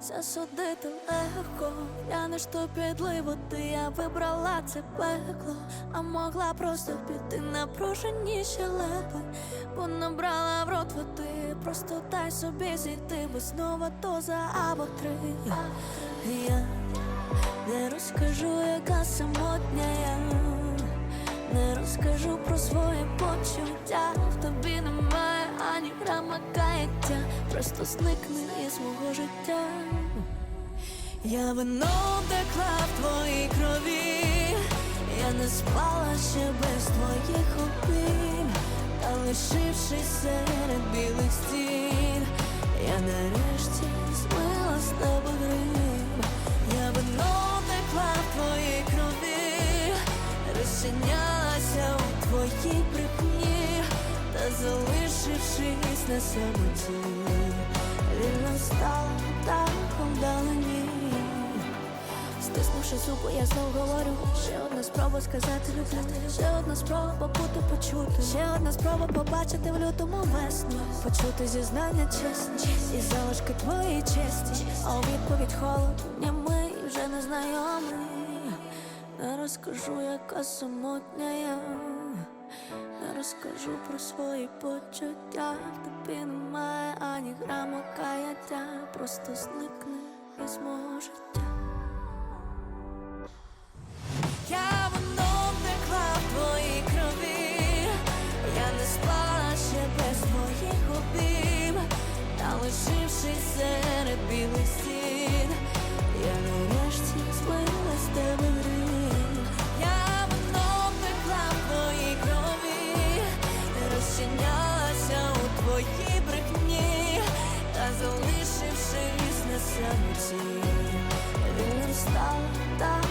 Засудити легко, я не ж то підливу, ти я вибрала це пекло, а могла просто піти напружені щелепи, бо набрала в рот води, просто дай собі зійти, бо знову доза або три. Я не розкажу, яка самотня я, не розкажу про свої почуття. В тобі немає просто зникни із мого життя. Я вино втекла в твоїй крові, я не спала ще без твоїх обійм, та лишившись серед білих стін, я нарешті змила з тебе грим. Я вино втекла в твоїй крові, розчинялася у твоїй брехні, та залишившись на самоті, стала птахом вдалині. Стиснувши зуби, я знов говорю Ще одна спроба сказати люблю Ще одна спроба бути почути Ще одна спроба побачити в лютому весну. Почути зізнання чесні І залишки твоєї честі. А у відповідь холод Німий вже незнайомий Не розкажу, яка самотня я. Не розкажу про свої почуття. Тобі немає ані граму каяття Просто зникне із мого життя самоті, він не встав так.